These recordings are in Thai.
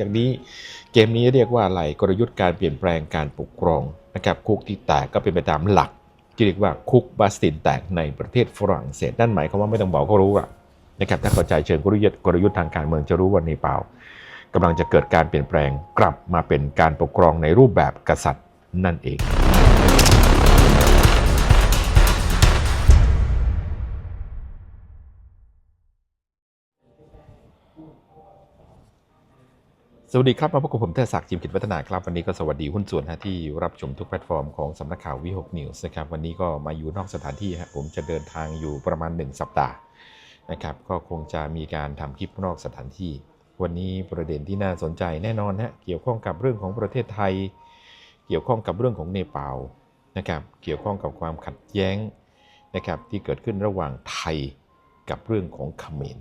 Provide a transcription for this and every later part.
จากนี้เกมนี้เรียกว่าอะไรกลยุทธ์การเปลี่ยนแปลงการปกครองนะครับคุกที่แตกก็เป็นไปตามหลัก ที่เรียกว่าคุกบาสตินแตกในประเทศฝรั่งเศสนั่นหมายความว่าไม่ต้องบอกก็รู้อะนะครับถ้าเข้าใจเชิงกลยุทธ์กลยุทธ์ทางการเมืองจะรู้ว่าเนปากำลังจะเกิดการเปลี่ยนแปลงกลับมาเป็นการปกครองในรูปแบบกษัตริย์นั่นเอง สวัสดีครับ มาพบกับผมเทศศักดิ์จิมกิจวัฒนาครับ วันนี้ก็สวัสดีหุ้นส่วนฮะที่รับชมทุกแพลตฟอร์มของสำนักข่าววิหกนิวส์นะครับ วันนี้ก็มาอยู่นอกสถานที่ฮะผมจะเดินทางอยู่ประมาณ 1 สัปดาห์นะครับ ก็คงจะมีการทำคลิปนอกสถานที่ วันนี้ประเด็นที่น่าสนใจแน่นอนฮะเกี่ยวข้องกับเรื่องของประเทศไทย เกี่ยวข้องกับเรื่องของเนปาลนะครับ เกี่ยวข้องกับความขัดแย้งนะครับที่เกิดขึ้นระหว่างไทยกับเรื่องของเขมร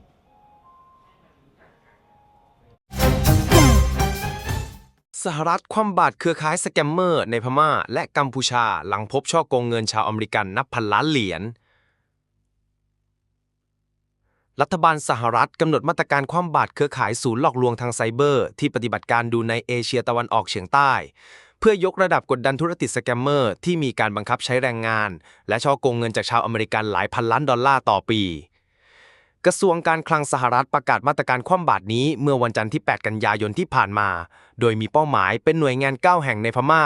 สหรัฐคว่ำบาตรเครือข่ายสแกมเมอร์ในพม่า และกัมพูชาหลังพบช่อโกงเงินชาวอเมริกันนับพันล้านเหรียญ รัฐบาลสหรัฐกำหนดมาตรการคว่ำบาตรเครือข่ายศูนย์หลอกลวงทางไซเบอร์ ที่ปฏิบัติการดูในเอเชียตะวันออกเฉียงใต้ เพื่อยกระดับกดดันธุรกิจสแกมเมอร์ที่มีการบังคับใช้แรงงาน และช่อโกงเงินจากชาวอเมริกันหลายพันล้านดอลลาร์ต่อปี กระทรวงการคลังสหรัฐประกาศมาตรการคว่ำบาตรนี้เมื่อวันจันทร์ที่ 8 กันยายนที่ผ่านมา โดยมีเป้าหมายเป็นหน่วยงาน 9 แห่งในพม่า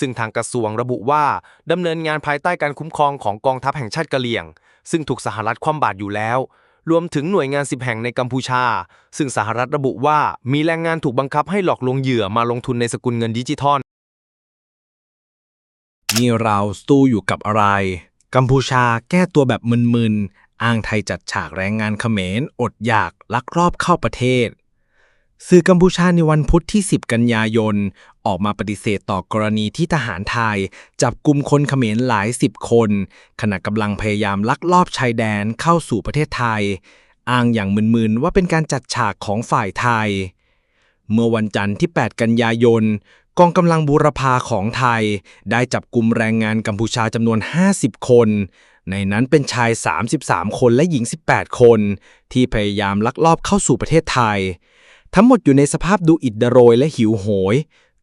ซึ่งทางกระทรวงระบุว่าดำเนินงานภายใต้การคุ้มครองของกองทัพแห่งชาติกะเหรี่ยง ซึ่งถูกสหรัฐคว่ำบาตรอยู่แล้ว รวมถึงหน่วยงาน 10 แห่งในกัมพูชา ซึ่งสหรัฐระบุว่ามีแรงงานถูกบังคับให้หลอกลวงเหยื่อมาลงทุนในสกุลเงินดิจิทัลนี่เราสู้อยู่กับอะไร กัมพูชาแก้ตัวแบบมึนๆ อ้างไทยจัดฉากแรงงานเขมร อดอยากลักลอบเข้าประเทศ สื่อกัมพูชาในวันพุธที่ 10 กันยายน ออกมาปฏิเสธต่อกรณีที่ทหารไทย จับกลุ่มคนเขมรหลายสิบคน ขณะกำลังพยายามลักลอบชายแดนเข้าสู่ประเทศไทย อ้างอย่างมึนๆว่าเป็นการจัดฉากของฝ่ายไทย เมื่อวันจันทร์ที่ 8 กันยายนกองกำลังบูรพาของไทย ได้จับกลุ่มแรงงานกัมพูชาจำนวน 50 คน ในนั้นเป็นชาย 33 คนและหญิง 18 คน ที่พยายามลักลอบเข้าสู่ประเทศไทย ทั้งหมดอยู่ในสภาพดูอิดโรยและหิวโหย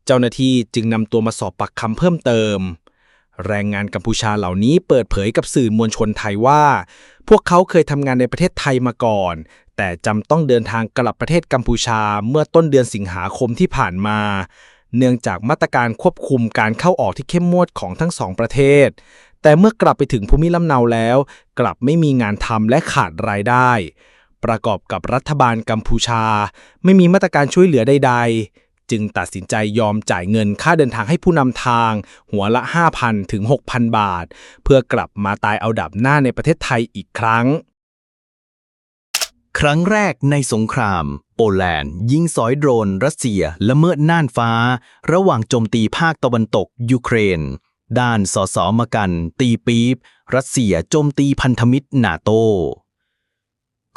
เจ้าหน้าที่จึงนำตัวมาสอบปากคำเพิ่มเติม แรงงานกัมพูชาเหล่านี้เปิดเผยกับสื่อมวลชนไทยว่า พวกเขาเคยทำงานในประเทศไทยมาก่อน แต่จำต้องเดินทางกลับประเทศกัมพูชาเมื่อต้นเดือนสิงหาคมที่ผ่านมาเนื่องจากมาตรการควบคุมการเข้าออกที่เข้มงวดของทั้งสองประเทศ แต่เมื่อกลับไปถึงภูมิลำเนาแล้ว กลับไม่มีงานทำและขาดรายได้ ประกอบกับรัฐบาลกัมพูชา ไม่มีมาตรการช่วยเหลือใด ๆ จึงตัดสินใจยอมจ่ายเงินค่าเดินทางให้ผู้นำทาง หัวละ 5,000 ถึง 6,000 บาท เพื่อกลับมาตายเอาดับหน้าในประเทศไทยอีกครั้งครั้งแรกในสงคราม โปแลนด์ ยิงสอยโดรน รัสเซียละเมิดน่านฟ้า ระหว่างโจมตีภาคตะวันตกยูเครน ด้านสสมกัน ตีปี๊บรัสเซียโจมตีพันธมิตรนาโต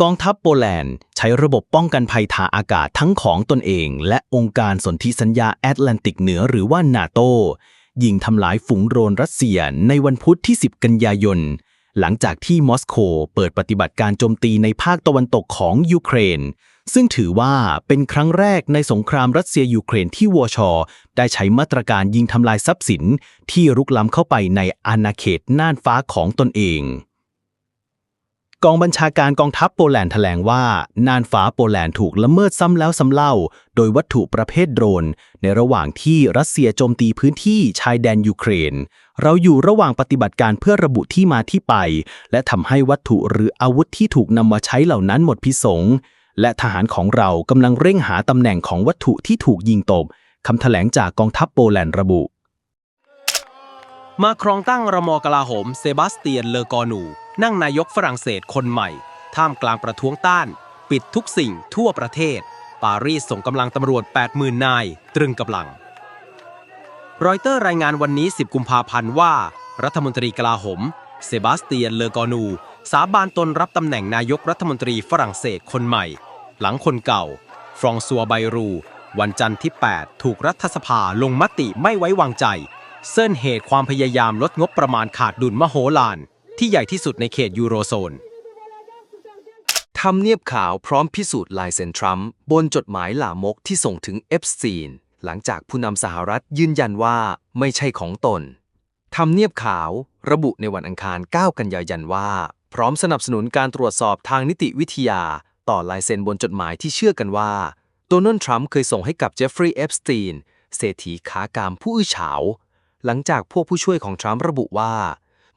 กองทัพโปแลนด์ใช้ระบบป้องกันภัยทางอากาศทั้งของตนเอง และองค์การสนธิสัญญาแอตแลนติกเหนือหรือว่านาโตยิงทำลายฝูงโดรนรัสเซียในวันพุธที่ 10 กันยายน หลังจากที่มอสโกเปิดปฏิบัติการโจมตีในภาคตะวันตกของยูเครน ซึ่งถือว่าเป็นครั้งแรกในสงครามรัสเซียยูเครนที่วอชอได้ใช้มาตรการยิงทำลายทรัพย์สินที่รุกล้ำเข้าไปในอาณาเขตน่านฟ้าของตนเอง กองบัญชาการกองทัพโปแลนด์แถลงว่า น่านฟ้าโปแลนด์ถูกละเมิดซ้ำแล้วซ้ำเล่า โดยวัตถุประเภทโดรน ในระหว่างที่รัสเซียโจมตีพื้นที่ชายแดนยูเครน เราอยู่ระหว่างปฏิบัติการเพื่อระบุที่มาที่ไป และทำให้วัตถุหรืออาวุธที่ถูกนำมาใช้เหล่านั้นหมดพิสงและทหารของเรากำลังเร่งหาตำแหน่งของวัตถุที่ถูกยิงตกคำแถลงจากกองทัพโปแลนด์ระบุ มาครองตั้งรมอกลาโหมเซบาสเตียนเลอกอนู นั่งนายกฝรั่งเศสคนใหม่ ท่ามกลางประท้วงต้าน ปิดทุกสิ่งทั่วประเทศ ปารีสส่งกำลังตำรวจ 80,000 นาย ตรึงกำลัง รอยเตอร์รายงานวันนี้ 10 กุมภาพันธ์ว่า รัฐมนตรีกลาโหม เซบาสเตียน เลอกอนู สาบานตนรับตำแหน่งนายกรัฐมนตรีฝรั่งเศสคนใหม่ หลังคนเก่า ฟรองซัวไบรู วันจันทร์ที่ 8 ถูกรัฐสภาลงมติไม่ไว้วางใจ เส้นเหตุความพยายามลดงบประมาณขาดดุลมโหฬาร ที่ใหญ่ที่สุดในเขตยูโรโซนทำเนียบขาวพร้อมพิสูจน์ลายเซ็นทรัมป์บนจดหมายหลามกที่ส่งถึงเอฟสตีน หลังจากผู้นำสหรัฐยืนยันว่าไม่ใช่ของตนทำเนียบขาวระบุในวันอังคาร 9 กันยายนว่า พร้อมสนับสนุนการตรวจสอบทางนิติวิทยา ต่อลายเซ็นบนจดหมายที่เชื่อกันว่าโดนัลด์ทรัมป์เคยส่งให้กับเจฟฟรีย์เอฟสตีนเศรษฐีขากามผู้อื้อฉาว หลังจากพวกผู้ช่วยของทรัมป์ระบุว่า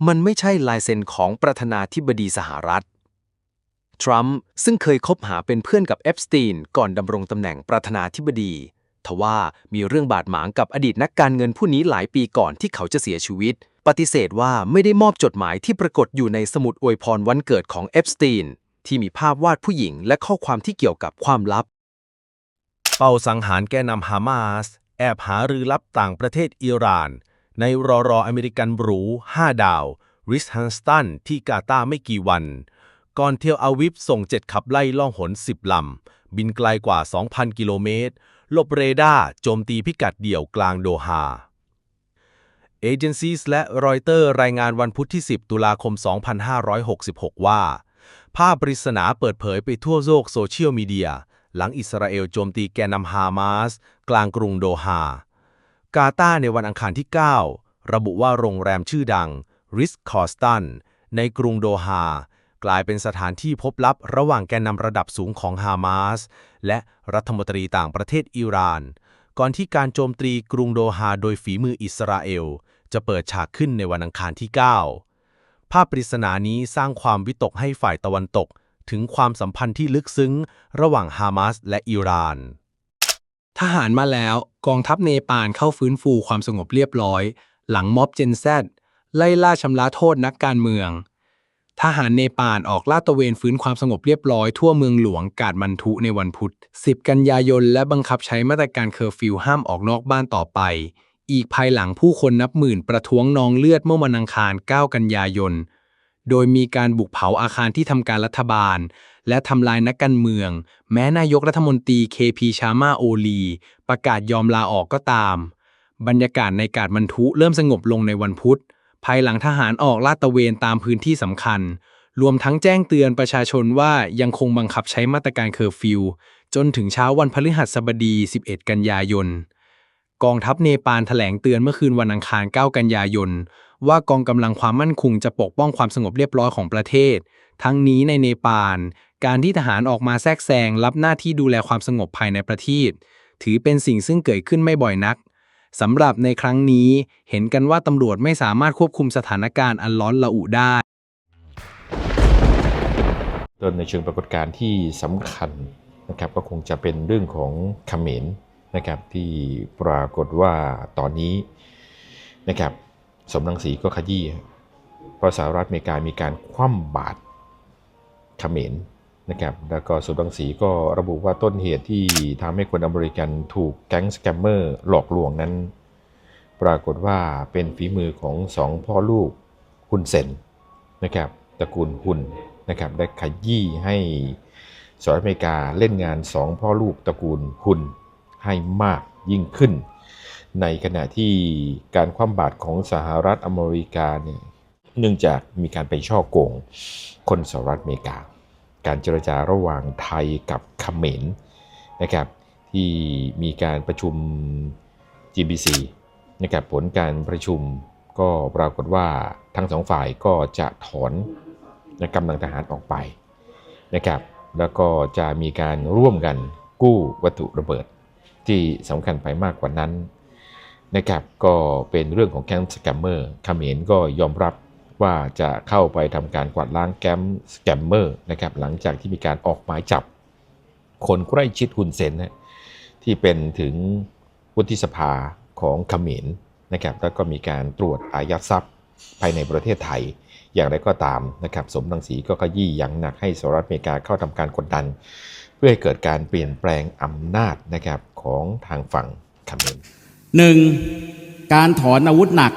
มันไม่ใช่ลายเซ็นของประธานาธิบดีสหรัฐ ทรัมป์ซึ่งเคยคบหาเป็นเพื่อนกับเอฟสตีนก่อนดำรงตำแหน่งประธานาธิบดี ทว่ามีเรื่องบาดหมางกับอดีตนักการเงินผู้นี้หลายปีก่อนที่เขาจะเสียชีวิต ปฏิเสธว่าไม่ได้มอบจดหมายที่ปรากฏอยู่ในสมุดอวยพรวันเกิดของเอฟสตีนที่มีภาพวาดผู้หญิงและข้อความที่เกี่ยวกับความลับ เป้าสังหารแกนนำฮามาส แอบหารือลับต่างประเทศอิหร่าน ในรอรออเมริกันหรู 5 ดาว ริสฮันสตันที่กาตาไม่กี่วัน ก่อนเทลอาวิฟส่งเจ็ดขับไล่ล่องหน 10 ลำ บินไกลกว่า 2,000 กิโลเมตร ลบเรดาร์โจมตีพิกัดเดี่ยวกลางโดฮาเอเจนซีสและรอยเตอร์รายงานวันพุธที่ 10 ตุลาคม 2566 ว่า ภาพปริศนาเปิดเผยไปทั่วโลกโซเชียลมีเดีย หลังอิสราเอลโจมตีแกนนำฮามาส กลางกรุงโดฮากาตาในวันอังคารที่ 9 ระบุว่าโรงแรมชื่อดังริสคอสตันในกรุงโดฮา กลายเป็นสถานที่พบลับระหว่างแกนนำระดับสูงของฮามาสและรัฐมนตรีต่างประเทศอิหร่าน ก่อนที่การโจมตีกรุงโดฮาโดยฝีมืออิสราเอล จะเปิดฉากขึ้นในวันอังคารที่ 9 ภาพปริศนานี้สร้างความวิตกให้ฝ่ายตะวันตก ถึงความสัมพันธ์ที่ลึกซึ้ง ระหว่างฮามาสและอิหร่านทหารมาแล้วกองทัพเนปาลเข้าฟื้นฟูความสงบเรียบร้อย หลังม็อบเจนแซดไล่ล่าชำระโทษนักการเมือง ทหารเนปาลออกลาดตระเวนฟื้นความสงบเรียบร้อยทั่วเมืองหลวงกาดมันทุในวันพุธ 10 กันยายน และบังคับใช้มาตรการเคอร์ฟิวห้ามออกนอกบ้านต่อไป อีกภายหลังผู้คนนับหมื่นประท้วงนองเลือดเมื่อวันอังคาร 9 กันยายน โดยมีการบุกเผาอาคารที่ทำการรัฐบาล และทำลายนักการเมือง แม้นายกรัฐมนตรีเคพีชามาโอลี ประกาศยอมลาออกก็ตาม บรรยากาศในกาดมันทุเริ่มสงบลงในวันพุธ ภายหลังทหารออกลาดตระเวนตามพื้นที่สำคัญ รวมทั้งแจ้งเตือนประชาชนว่ายังคงบังคับใช้มาตรการเคอร์ฟิว จนถึงเช้าวันพฤหัสบดี 11 กันยายน กองทัพเนปาลแถลงเตือนเมื่อคืนวันอังคาร 9 กันยายน ว่ากองกำลังความมั่นคงจะปกป้องความสงบเรียบร้อยของประเทศ ทั้งนี้ในเนปาลการที่ทหารออกมาแทรกแซงรับหน้าที่ดูแลความสงบภายในประเทศ ถือเป็นสิ่งซึ่งเกิดขึ้นไม่บ่อยนัก สำหรับในครั้งนี้เห็นกันว่าตำรวจไม่สามารถควบคุมสถานการณ์อันร้อนระอุได้ต้นในเชิงปรากฏการณ์ที่สำคัญนะครับก็คงจะเป็นเรื่องของเขมรนะครับที่ปรากฏว่าตอนนี้นะครับสมรังสีก็ขยี้เพราะสหรัฐอเมริกามีการคว่ำบาตรเขมร นะครับแล้วก็สมรังสีก็ระบุว่าต้นเหตุที่ทำให้คนอเมริกันถูกแก๊งสแกมเมอร์หลอกลวงนั้น ปรากฏว่าเป็นฝีมือของสองพ่อลูกฮุนเซนนะครับตระกูลฮุนนะครับได้ขยี้ให้สหรัฐอเมริกาเล่นงานสองพ่อลูกตระกูลฮุนให้มากยิ่งขึ้น ในขณะที่การคว่ำบาตรของสหรัฐอเมริกาเนี่ยเนื่องจากมีการไปช่อโกงคนสหรัฐอเมริกา การเจรจาระหว่างไทยกับเขมรนะครับที่มีการประชุม GBC นะครับผลการประชุมก็ปรากฏว่าทั้งสองฝ่ายก็จะถอนกำลังทหารออกไปนะครับแล้วก็จะมีการร่วมกันกู้วัตถุระเบิดที่สำคัญไปมากกว่านั้นนะครับก็เป็นเรื่องของแก๊งสแกมเมอร์เขมรก็ยอมรับ ว่าจะเข้าไปทำการกวาดล้างแก๊งสแกมเมอร์นะครับหลังจากที่มีการออกหมายจับ คนใกล้ชิดฮุนเซนนะที่เป็นถึงวุฒิสภาของขมรนะครับแล้วก็มีการตรวจอายัดทรัพย์ภายในประเทศไทย อย่างไรก็ตามนะครับสมรังสีก็ขยี้อย่างหนักให้สหรัฐอเมริกาเข้าทำการกดดัน เพื่อให้เกิดการเปลี่ยนแปลงอำนาจนะครับของทางฝั่งขมรหนึ่งการถอนอาวุธหนัก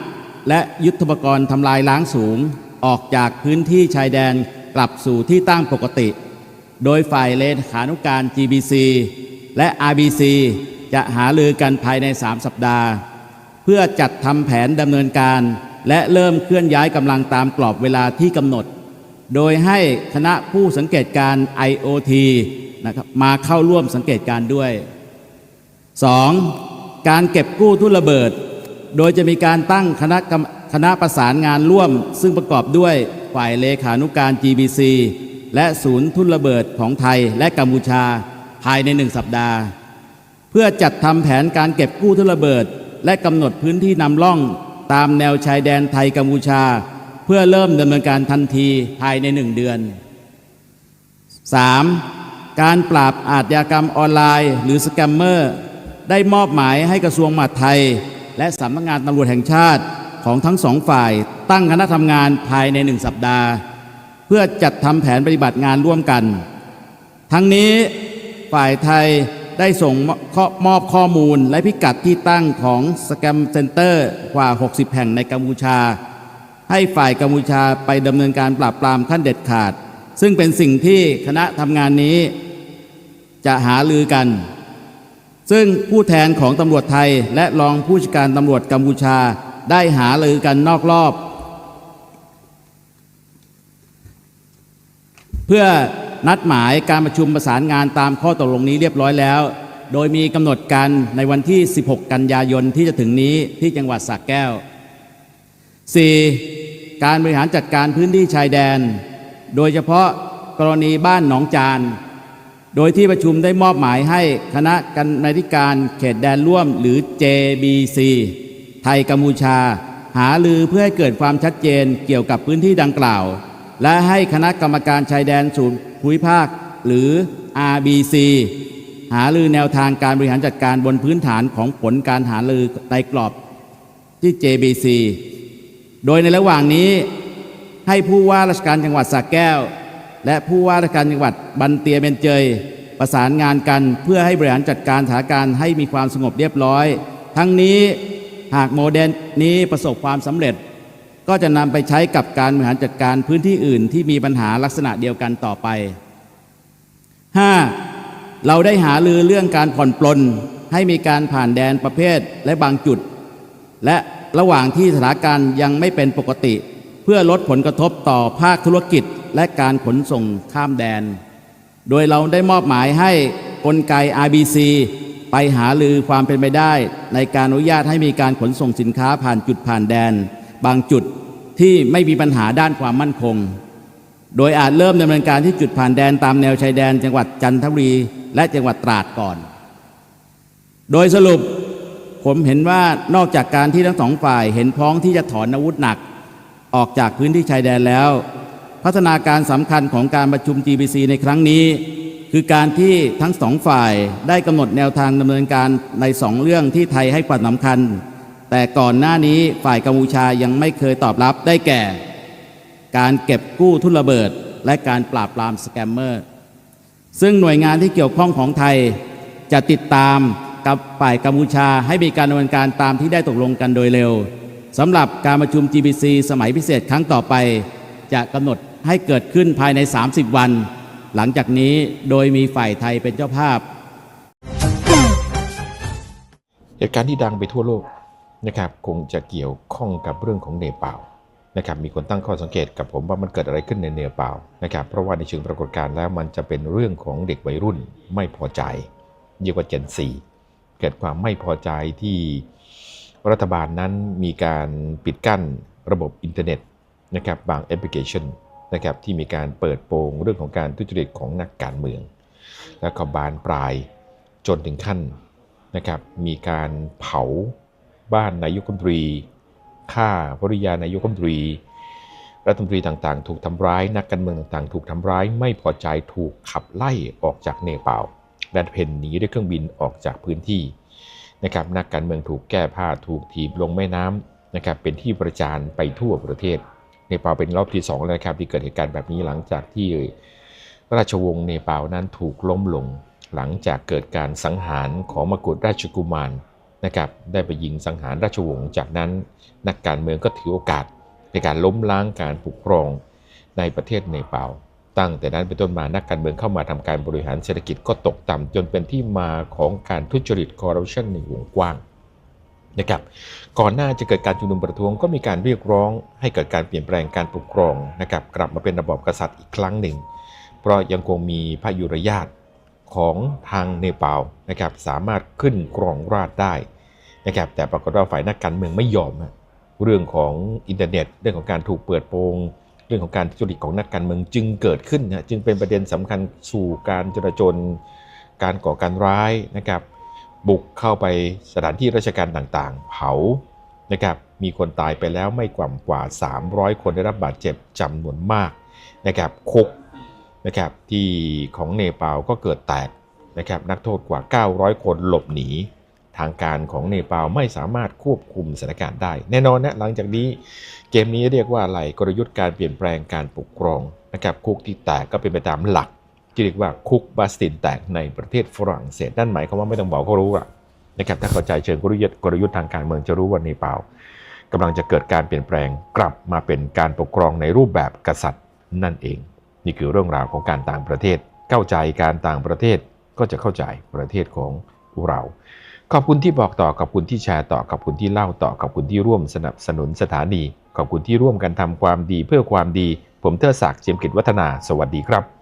และยุทธปกรณ์ทำลายล้างสูง ออกจากพื้นที่ชายแดนกลับสู่ที่ตั้งปกติ โดยฝ่ายเลขานุการ GBC และ RBC จะหาลือกันภายใน 3 สัปดาห์ เพื่อจัดทำแผนดำเนินการ และเริ่มเคลื่อนย้ายกำลังตามกรอบเวลาที่กำหนด โดยให้คณะผู้สังเกตการ IoT นะครับมาเข้าร่วมสังเกตการด้วย 2. การเก็บกู้ทุนระเบิด โดยจะมีการตั้งคณะคณะประสานงานร่วม ซึ่งประกอบด้วยฝ่ายเลขานุการ GBC และศูนย์ทุนระเบิดของไทยและกัมพูชาภายในหนึ่งสัปดาห์ เพื่อจัดทำแผนการเก็บกู้ทุนระเบิด และกำหนดพื้นที่นำร่องตามแนวชายแดนไทยกัมพูชา เพื่อเริ่มดำเนินการทันทีภายในหนึ่งเดือน 3. การปราบอาชญากรรมออนไลน์ หรือสแกมเมอร์ ได้มอบหมายให้กระทรวงมหาดไทย และสำนักงานตำรวจแห่งชาติของทั้งสองฝ่าย ตั้งคณะทำงานภายในหนึ่งสัปดาห์ เพื่อจัดทำแผนปฏิบัติงานร่วมกัน ทั้งนี้ฝ่ายไทยได้ส่งมอบข้อมูลและพิกัดที่ตั้งของสแกมเซ็นเตอร์กว่า 60 แห่งในกัมพูชา ให้ฝ่ายกัมพูชาไปดำเนินการปราบปรามขั้นเด็ดขาด ซึ่งเป็นสิ่งที่คณะทำงานนี้จะหาลือกัน ซึ่งผู้แทนของตำรวจไทยและรองผู้จัดการตำรวจกัมพูชาได้หาลือกันนอกรอบ เพื่อนัดหมายการประชุมประสานงานตามข้อตกลงนี้เรียบร้อยแล้ว โดยมีกำหนดการในวันที่ 16 กันยายนที่จะถึงนี้ที่จังหวัดสระแก้ว 4. การบริหารจัดการพื้นที่ชายแดน โดยเฉพาะกรณีบ้านหนองจาน โดยที่ประชุมได้มอบหมายให้คณะกรรมาธิการเขตแดนร่วมหรือ JBC ไทยกัมพูชา หาลือเพื่อให้เกิดความชัดเจนเกี่ยวกับพื้นที่ดังกล่าว และให้คณะกรรมการชายแดนศูนย์ภูมิภาค หรือ RBC หาลือแนวทางการบริหารจัดการบนพื้นฐานของผลการหาลือในกรอบที่ JBC โดยในระหว่างนี้ให้ผู้ว่าราชการจังหวัดสระแก้ว และผู้ว่าราชการจังหวัดบันเตียเบนเจย ประสานงานกันเพื่อให้บริหารจัดการสถานการณ์ให้มีความสงบเรียบร้อย ทั้งนี้หากโมเดลนี้ประสบความสำเร็จ ก็จะนำไปใช้กับการบริหารจัดการพื้นที่อื่นที่มีปัญหาลักษณะเดียวกันต่อไป 5. เราได้หาลือเรื่องการผ่อนปลนให้มีการผ่านแดนประเภทและบางจุด และระหว่างที่สถานการณ์ยังไม่เป็นปกติ เพื่อลดผลกระทบต่อภาคธุรกิจ และการขนส่งข้ามแดน โดยเราได้มอบหมายให้กลไก RBC ไปหาลือความเป็นไปได้ ในการอนุญาตให้มีการขนส่งสินค้าผ่านจุดผ่านแดน บางจุดที่ไม่มีปัญหาด้านความมั่นคง โดยอาจเริ่มดำเนินการที่จุดผ่านแดนตามแนวชายแดน จังหวัดจันทบุรี และจังหวัดตราดก่อน โดยสรุปผมเห็นว่านอกจากการที่ทั้งสองฝ่ายเห็นพ้องที่จะถอนอาวุธหนัก ออกจากพื้นที่ชายแดนแล้ว พัฒนาการสำคัญของการประชุม GBC ในครั้งนี้ คือการที่ทั้งสองฝ่ายได้กำหนดแนวทางดำเนินการในสองเรื่องที่ไทยให้ความสำคัญ แต่ก่อนหน้านี้ฝ่ายกัมพูชายังไม่เคยตอบรับได้แก่ การเก็บกู้ทุนระเบิด และการปราบปรามสแกมเมอร์ ซึ่งหน่วยงานที่เกี่ยวข้องของไทยจะติดตามกับฝ่ายกัมพูชาให้มีการดำเนินการตามที่ได้ตกลงกันโดยเร็วสำหรับการประชุม GBC สมัยพิเศษครั้งต่อไปจะกำหนด ให้เกิดขึ้นภายใน 30 วัน หลังจากนี้โดยมีฝ่ายไทยเป็นเจ้าภาพ เหตุการณ์ที่ดังไปทั่วโลกนะครับคงจะเกี่ยวข้องกับเรื่องของเนปาลนะครับมีคนตั้งข้อสังเกตกับผมว่ามันเกิดอะไรขึ้นในเนปาลนะครับเพราะว่าในเชิงปรากฏการณ์แล้วมันจะเป็นเรื่องของเด็กวัยรุ่นไม่พอใจเรียกว่าเจนซีเกิดความไม่พอใจที่รัฐบาลนั้นมีการปิดกั้นระบบอินเทอร์เน็ตนะครับบางแอปพลิเคชัน นะครับที่มีการเปิดโปงเรื่องของการทุจริตของนักการเมือง แล้วก็บานปลายจนถึงขั้นนะครับมีการเผาบ้านนายกรัฐมนตรีฆ่าภริยานายกรัฐมนตรี รัฐมนตรีต่างๆ ถูกทำร้าย นักการเมืองต่างๆ ถูกทำร้าย ไม่พอใจถูกขับไล่ออกจากเนปาลและเพนหนีด้วยเครื่องบินออกจากพื้นที่นะครับนักการเมืองถูกแก้ผ้าถูกถีบลงแม่น้ำนะครับเป็นที่ประจานไปทั่วประเทศ เนปาลเป็นรอบที่สองแล้วนะครับที่เกิดเหตุการณ์แบบนี้หลังจากที่ราชวงศ์เนปาลนั้นถูกล้มลง หลังจากเกิดการสังหารของมกุฎราชกุมารนะครับได้ไปยิงสังหารราชวงศ์จากนั้น นักการเมืองก็ถือโอกาสในการล้มล้างการปกครองในประเทศเนปาลตั้งแต่นั้นเป็นต้นมานักการเมืองเข้ามาทำการบริหารเศรษฐกิจก็ตกต่ำจนเป็นที่มาของการทุจริตคอร์รัปชันในวงกว้าง นะครับก่อนหน้าจะเกิดการชุมนุมประท้วงก็มีการเรียกร้องให้เกิดการเปลี่ยนแปลงการปกครองนะครับกลับมาเป็นระบอบกษัตริย์อีกครั้งหนึ่ง เพราะยังคงมีพระยุรญาตของทางเนปาลนะครับสามารถขึ้นครองราชได้นะครับแต่ปรากฏว่าฝ่ายนักการเมืองไม่ยอม เรื่องของอินเทอร์เน็ต เรื่องของการถูกเปิดโปงเรื่องของการทุจริตของนักการเมืองจึงเกิดขึ้นนะจึงเป็นประเด็นสำคัญสู่การจราจนการก่อการร้ายนะครับ บุกเข้าไปสถานที่ราชการต่างๆ เผานะครับมีคนตายไปแล้วไม่กว่ากว่า 300 คนได้รับบาดเจ็บจำนวนมากนะครับคุกนะครับที่ของเนปาลก็เกิดแตกนะครับนักโทษกว่า 900 คนหลบหนี ทางการของเนปาลไม่สามารถควบคุมสถานการณ์ได้ แน่นอนนะหลังจากนี้เกมนี้เรียกว่าอะไรกลยุทธ์การเปลี่ยนแปลงการปกครองนะครับคุกที่แตกก็เป็นไปตามหลัก ที่เรียกว่าคุกบาสตินแตกในประเทศฝรั่งเศสนั่นหมายความว่าไม่ต้องบอกก็รู้อะนะครับถ้าเข้าใจเชิงกลยุทธ์กลยุทธ์ทางการเมืองจะรู้ว่าเนปาลกำลังจะเกิดการเปลี่ยนแปลงกลับมาเป็นการปกครองในรูปแบบกษัตริย์นั่นเอง นี่คือเรื่องราวของการต่างประเทศ เข้าใจการต่างประเทศก็จะเข้าใจประเทศของเรา ขอบคุณที่บอกต่อขอบคุณที่แชร์ต่อขอบคุณที่เล่าต่อขอบคุณที่ร่วมสนับสนุนสถานี ขอบคุณที่ร่วมกันทำความดีเพื่อความดี ผมเทอศักดิ์เจียมกิจวัฒนา สวัสดีครับ